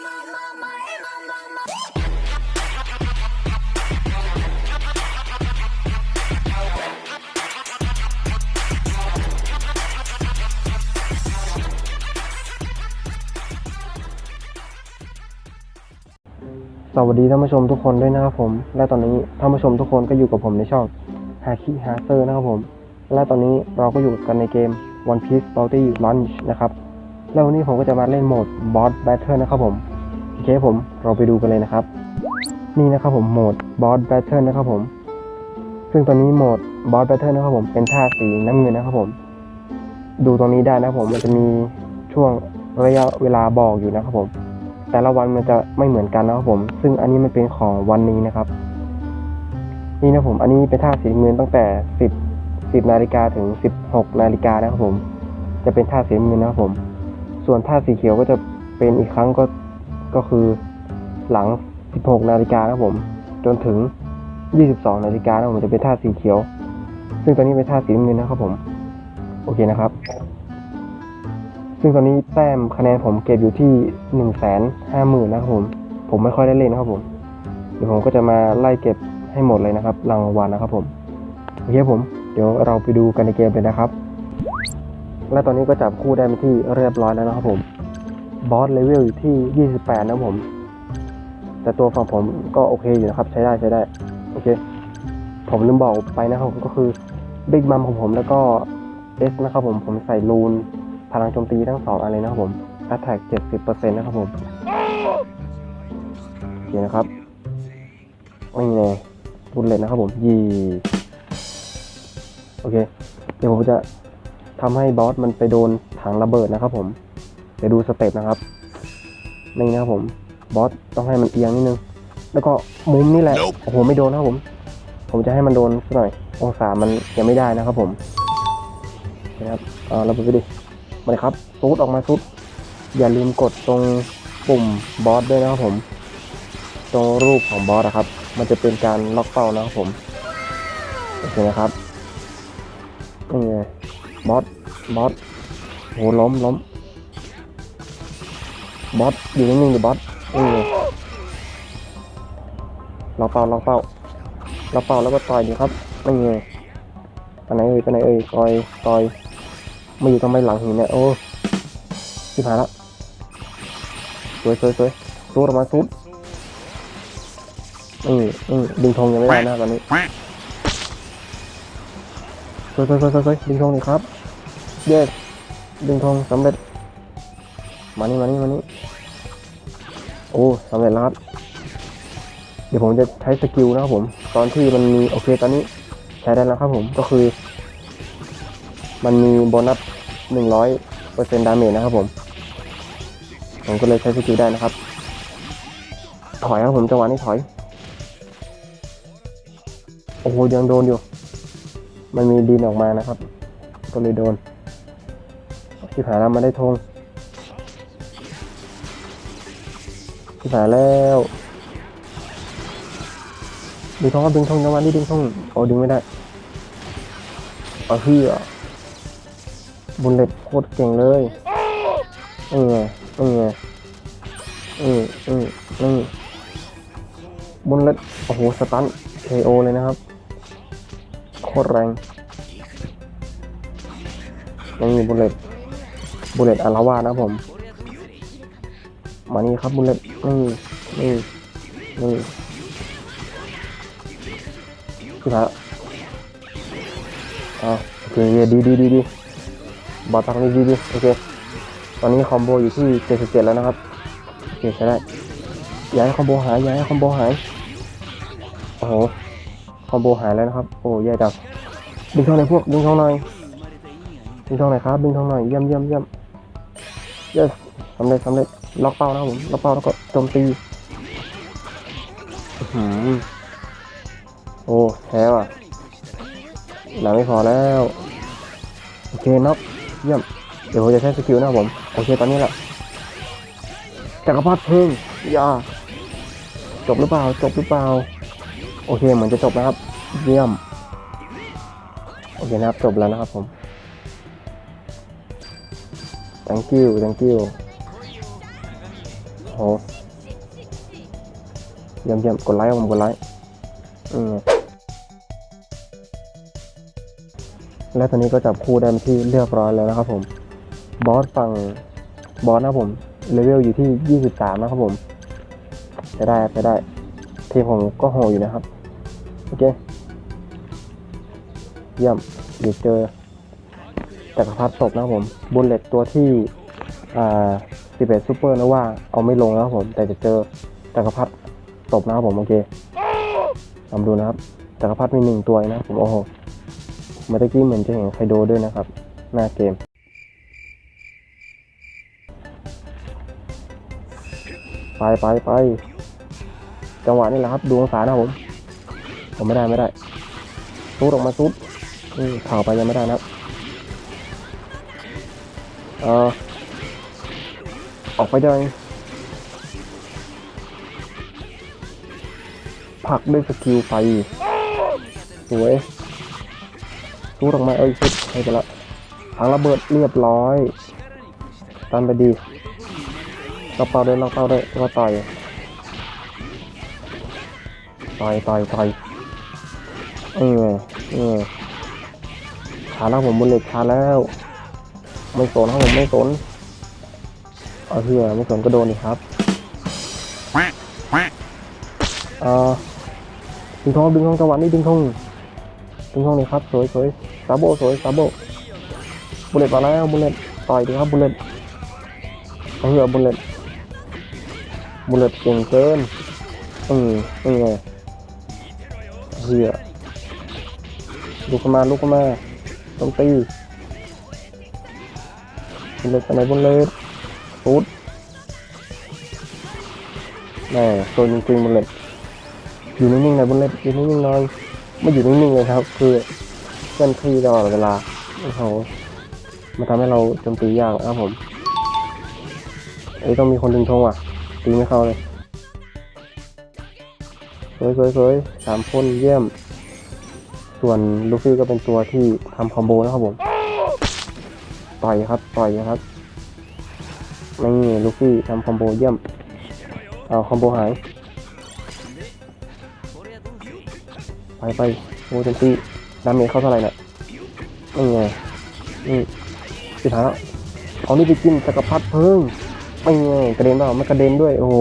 สวัสดีท่านผู้ชมทุกคนด้วยนะครับผม และตอนนี้ท่านผู้ชมทุกคนก็อยู่กับผมในช่อง h a k i h a s e r นะครับผม และตอนนี้เราก็อยู่กันในเกม One Piece Bounty Launch นะครับ แล้ววันนี้ผมก็จะมาเล่นโหมด Boss Battle นะครับผม โอเคผมเราไปดูกันเลยนะครับ นี่นะครับผมโหมด Boss Battle นะครับผม ซึ่งตอนนี้โหมด Boss Battle นะครับผมเป็นท่าสีน้ำเงินนะครับผม ดูตรงนี้ได้นะครับผมมันจะมีช่วงระยะเวลาบอกอยู่นะครับผม แต่ละวันมันจะไม่เหมือนกันนะครับผม ซึ่งอันนี้มันเป็นของวันนี้นะครับ นี่นะผมอันนี้เป็นท่าสีเงินตั้งแต่ 10 10นาฬิกาถึง 16นาฬิกานะครับผม จะเป็นท่าสีเงินนะครับผม ส่วนท่าสีเขียวก็จะเป็นอีกครั้งก็ ก็คือหลัง 16 นาฬิกานะครับผม จนถึง 22 นาฬิกานะครับผมจะเป็นท่าสีเขียว ซึ่งตอนนี้เป็นท่าสีน้ำเงินนะครับผม โอเคนะครับ ซึ่งตอนนี้แต้มคะแนนผมเก็บอยู่ที่หนึ่งแสนห้าหมื่นนะครับผม ผมไม่ค่อยได้เล่นนะครับผม เดี๋ยวผมก็จะมาไล่เก็บให้หมดเลยนะครับรางวัลนะครับผม โอเคผม เดี๋ยวเราไปดูกันในเกมเลยนะครับ และตอนนี้ก็จับคู่ได้เป็นที่เรียบร้อยแล้วนะครับผม บอสเลเวลอยู่ที่ 28 นะผม แต่ตัวฝั่งผมก็โอเคอยู่นะครับ ใช้ได้ใช้ได้ โอเค ผมลืมบอกไปนะครับผมก็คือบิ๊กมัมของผมแล้วก็เอสนะครับผมผมใส่รูน พลังโจมตีทั้งสองอันเลยนะครับผม attack 70%นะครับผมโอเคนะครับไม่ไงรุนเลยนะครับผมยีโอเค เดี๋ยวผมจะทำให้บอสมันไปโดนถังระเบิดนะครับผม เดี๋ยวดูสเต็ปนะครับ นี่นะครับผม บอสต้องให้มันเอียงนิดนึง แล้วก็มุมนี่แหละ โอ้โห ไม่โดนนะครับผม ผมจะให้มันโดนสักหน่อย องศามันยังไม่ได้นะครับผมโอเคนะครับเอาระเบิดไปดิมาเลยครับซูดออกมาซูดอย่าลืมกดตรงปุ่มบอสด้วยนะครับผม ตรงรูปของบอสนะครับ มันจะเป็นการล็อกเป้านะครับผม โอเคนะครับนี่ไงบอส บอสโหล้มล้ม บอสอยู่นิ่งๆดิบอสนี่ไงล็อกเป้าล็อกเป้าล็อกเป้าแล้วก็ต่อยดีครับนี่ไงยไปไหนเอ่ยไปไหนเอ่ยต่อยต่อยมาอยู่ทำไมหลังหินเนี่ยโอ้ที่ผ่านล้วสวยสวยสวยซูดออกมาซูดอืมอืมดึงธงยังไม่ได้นะตอนนี้สวยสวยสวยสวยดึงธงนี่ครับเย้ดึงธงสำเร็จ มานี่มานี่มานี่โอ้สำเร็จแล้วครับ เดี๋ยวผมจะใช้สกิลนะครับผม ตอนที่มันมีโอเคตอนนี้ใช้ได้แล้วครับผมก็คือ มันมีโบนัสหนึ่งร้อยเปอร์เซ็นต์ดาเมจนะครับผม ผมก็เลยใช้สกิลได้นะครับ ถอยครับผมจังหวะนี้ถอย โอ้โหยังโดนอยู่ มันมีดินออกมานะครับ ก็เลยโดนที่ผ่านมาได้ธง ที่ผ่าแล้วดึงทองครับดึงทองจังวะนี้ดึงทองโอ้ดึงไม่ได้เอาเฮียบุลเลตโคตรเก่งเลยเออเออเออเออเออบุลเลตโอ้โหสตัน KO เลยนะครับ โคตรแรงยังมีบุลเลตบุลเลตอาราวาสนะครับผม มานี่ครับบุลเลตนี่นี่นี่คือฮะอ่าโอเคดีดีดีดีบอลตักนี้ดีดีโอเคตอนนี้คอมโบอยู่ที่ 77 แล้วนะครับโอเคใช้ได้ย้ายคอมโบหายย้ายคอมโบหายโอ้โหคอมโบหายแล้วนะครับ โอ้แย่จังดึงช่องหน่อยพวกดึงช่องหน่อยดึงช่องหน่อยครับดึงช่องหน่อยเยี่ยมเยี่ยมเยี่ยม yes สำเร็จสำเร็จ ล็อกเป้านะครับผมล็อกเป้าแล้วก็โจมตีอื้อหือโอ้แพ้ว่ะหลังไม่พอแล้ว โอเคน็อกเยี่ยม เดี๋ยวผมจะใช้สกิลนะครับผม โอเคตอนนี้แหละจักรพรรดิเพิ่งอยาจบหรือเปล่า จบหรือเปล่า โอเคเหมือนจะจบนะครับ เยี่ยม โอเคนะครับ จบแล้วนะครับผม thank you thank you โหเยี่ยมเยี่ยมกดไลค์ครับผมกดไลค์อืมและตอนนี้ก็จับคู่ได้ที่เรียบร้อยแล้วนะครับผม บอสฝั่งบอสนะผมเลเวลอยู่ที่ 23 นะครับผมไปได้ไปได้ทีมผมก็โหอยู่นะครับ โอเค เยี่ยมเดี๋ยวเจอจักรพรรดิตบนะครับผมบุลเลตตัวที่อ่า 11ซูเปอร์นะว่าเอาไม่ลงแล้วครับผม แต่จะเจอจักรพรรดิตบนะครับผมโอเคลองดูนะครับจักรพรรดิมีหนึ่งตัวนะครับผมโอ้โหเมื่อกี้เหมือนจะเห็นไคโดด้วยนะครับ หน้าเกมไปไปไปจังหวะนี้แหละครับดูองศานะผมผมไม่ได้ไม่ได้ซูดออกมาซูดข่าวไปยังไม่ได้นะครับเออ ออกไปได้ผลักด้วยสกิลไฟสวยซูดออกมาเอ้ยชุดให้ไปละถังระเบิดเรียบร้อยตามไปดีเราเป่าด้วยเราเป่าด้วยเราต่อยต่อยต่อยต่อยเออเออขาแล้วผมบนเหล็กขาแล้ว ไม่สนครับผมไม่สน เอาเฮียไม่สนก็โดนอีกครับเอ่อดึงทองดึงทองจังหวะนี้ดึงทองดึงทองเลยครับสวยสวยซาโบสวยซาโบบุลเลตมาแล้วบุลเลตต่อยดีครับบุลเลตเอาเฮียบุลเลตบุลเลตเก่งเกินเออเออเฮียลุกขึ้นมาลุกขึ้นมาต้องตีบนเล็ดไปไหนบนเล็ด ปุ๊ดแม่โซนจริงๆบนเล็ดอยู่นิ่งๆน่อยบนเล็ดอยู่นิ่งๆน่อยไม่อยู่นิ่งๆเลยครับ คือเคลื่อนที่ตลอดเวลาโอ้โหมันทำให้เราโจมตียากครับผมเอ้ต้องมีคนดึงธงอะตีไม่เข้าเลยสวยสวยสวยสามคนเยี่ยม ส่วนลูฟี่ก็เป็นตัวที่ทำคอมโบนะครับผม ต่อยครับ ต่อยครับ นี่ลูฟี่ทำคอมโบเยี่ยม เอาคอมโบหาย ไปไปโมเจนตี้ดาเมจเข้าเท่าไหร่น่ะนี่ไงนี่สุดท้ายแล้วเอานี่ไปกินจักรพรรดิเพิ่งไม่ไงกระเด็นเปล่าไม่กระเด็นด้วย โอ้โห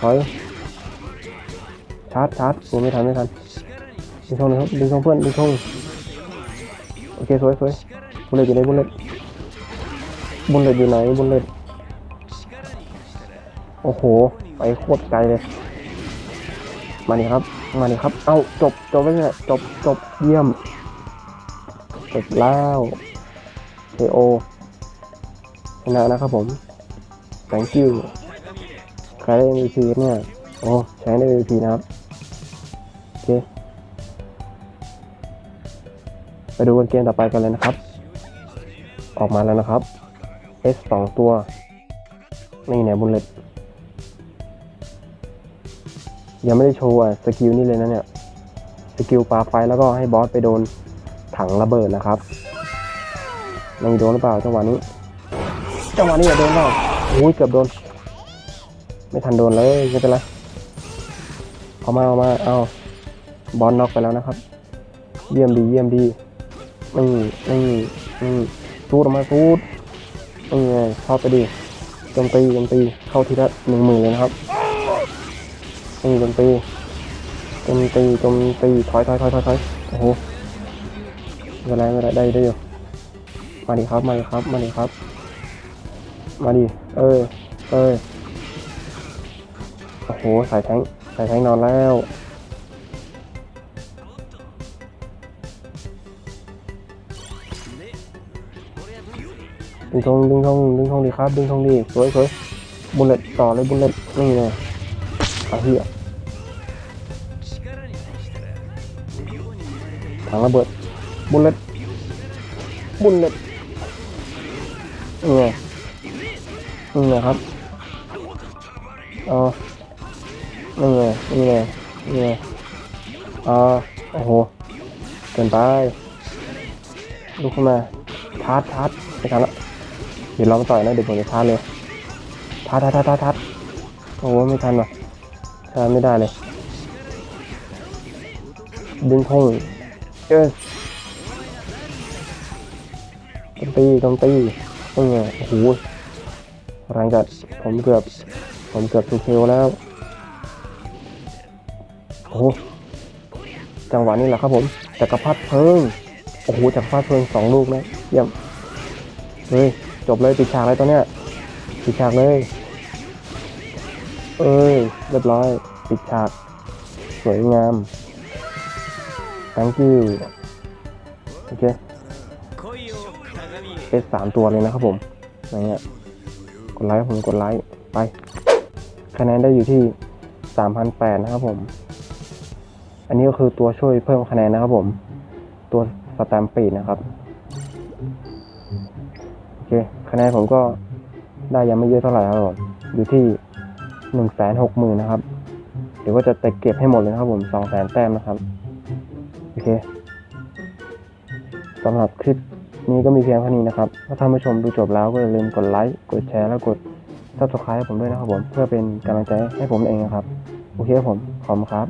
ถอยชาร์จชาร์จโอ้ไม่ทันไม่ทันดึงช่องเลยครับดึงช่องเพื่อนดึงช่องโอเคสวยสวยบุลเลตอยู่ไหนบุลเลต บุลเลตอยู่ไหนบุลเลตโอ้โห ไปโคตรไกลเลย มานี่ครับ มานี่ครับ เอ้า จบ จบไปเลยจบ จบ เยี่ยมเสร็จแล้วเอโอชนะนะครับผม thank you ใครได้ MVP เนี่ย โอ้ ใช้ได้ MVP นะครับ โอเค ไปดูกันเกมต่อไปกันเลยนะครับ ออกมาแล้วนะครับ S สองตัว นี่เนี่ยบุลเลตยังไม่ได้โชว์อะสกิลนี่เลยนะเนี่ย สกิลปาไฟแล้วก็ให้บอสไปโดนถังระเบิดนะครับไม่โดนหรือเปล่าจังหวะนี้ จังหวะนี้อย่าโดนเปล่าโอ้ยเกือบโดน ไม่ทันโดนเลยไม่เป็นไรเอามาเอามาเอาบอลน็อกไปแล้วนะครับ เยี่ยมดีเยี่ยมดีนี่นี่นี่ซูดออกมาซูด นี่ไงเข้าไปดิโจมตีโจมตีเข้าทีละหนึ่งหมื่นเลยนะครับนี่โจมตีโจมตีโจมตีถอยถอยถอยถอยถอยโอ้โหไม่ไรไม่ไรได้ได้อยู่มาดิครับมาดิครับมาดิครับ มาดิเออเออโอ้โหสายแทงสายแทงนอนแล้ว ดึงทงดึงทงดึงทงดีครับ ดึงทงดีสวยสวยบุลเลตต่อเลยบุลเลตนี่เลยอาเฮียถังระเบิดบุลเลตบุลเลตนี่ไงนี่ไงครับเอ๋อนี่ไงนี่ไงนี่ไงอ่าโอ้โหเกินไปลุกขึ้นมาชาร์จชาร์ทันละเดี๋ยวลองต่อยนะเดี๋ยวผมจะชาเลยทัดทัดทัดทัดทัดโอ้โหไม่ทันว่ะชาไม่ได้เลยดึงพงเออต้องตีต้องตีต้องไงโอ้โหแรงจัดผมเกือบ ผมเกือบทูเคลแล้ว โอ้โหจังหวะนี้แหละครับผมจักรพรรดิเพลิง โอ้โหจักรพรรดิเพลิงสองลูกนะเยี่ยมเฮ้ย จบเลยปิดฉากเลยตัวเนี้ยติดฉากเลย เอ้ยเรียบร้อยปิดฉาก สวยงาม thank you โอเคเป็นสามตัวเลยนะครับผมอย่างเงี้ยกดไลค์ผมกดไลค์ไปคะแนนได้อยู่ที่สามพันแปดนะครับผม อันนี้ก็คือตัวช่วยเพิ่มคะแนนนะครับผม ตัวสแตมป์ปีนะครับ โอเค คะแนนผมก็ได้ยังไม่เยอะเท่าไหร่ครับผมอยู่ที่หนึ่งแสนหกหมื่นนะครับเดี๋ยวก็จะเก็บให้หมดเลยนะครับผมสองแสนแต้มนะครับโอเคสำหรับคลิปนี้ก็มีเพียงเท่านี้นะครับ ถ้าท่านผู้ชมดูจบแล้วก็อย่าลืมกดไลค์ กดแชร์และกด subscribe ให้ผมด้วยนะครับผม เพื่อเป็นกำลังใจให้ผมเองนะครับ โอเคครับผม ขอบคุณครับ